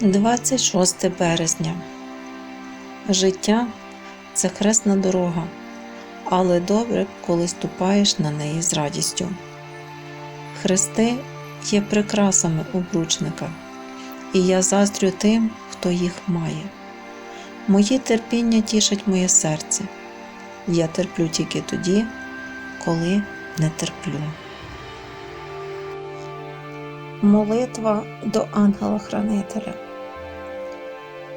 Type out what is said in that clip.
26 березня. Життя це хресна дорога, але добре, коли ступаєш на неї з радістю. Хрести є прикрасами обручника, і я заздрю тим, хто їх має. Мої терпіння тішать моє серце. Я терплю тільки тоді, коли не терплю. Молитва до ангела-хранителя.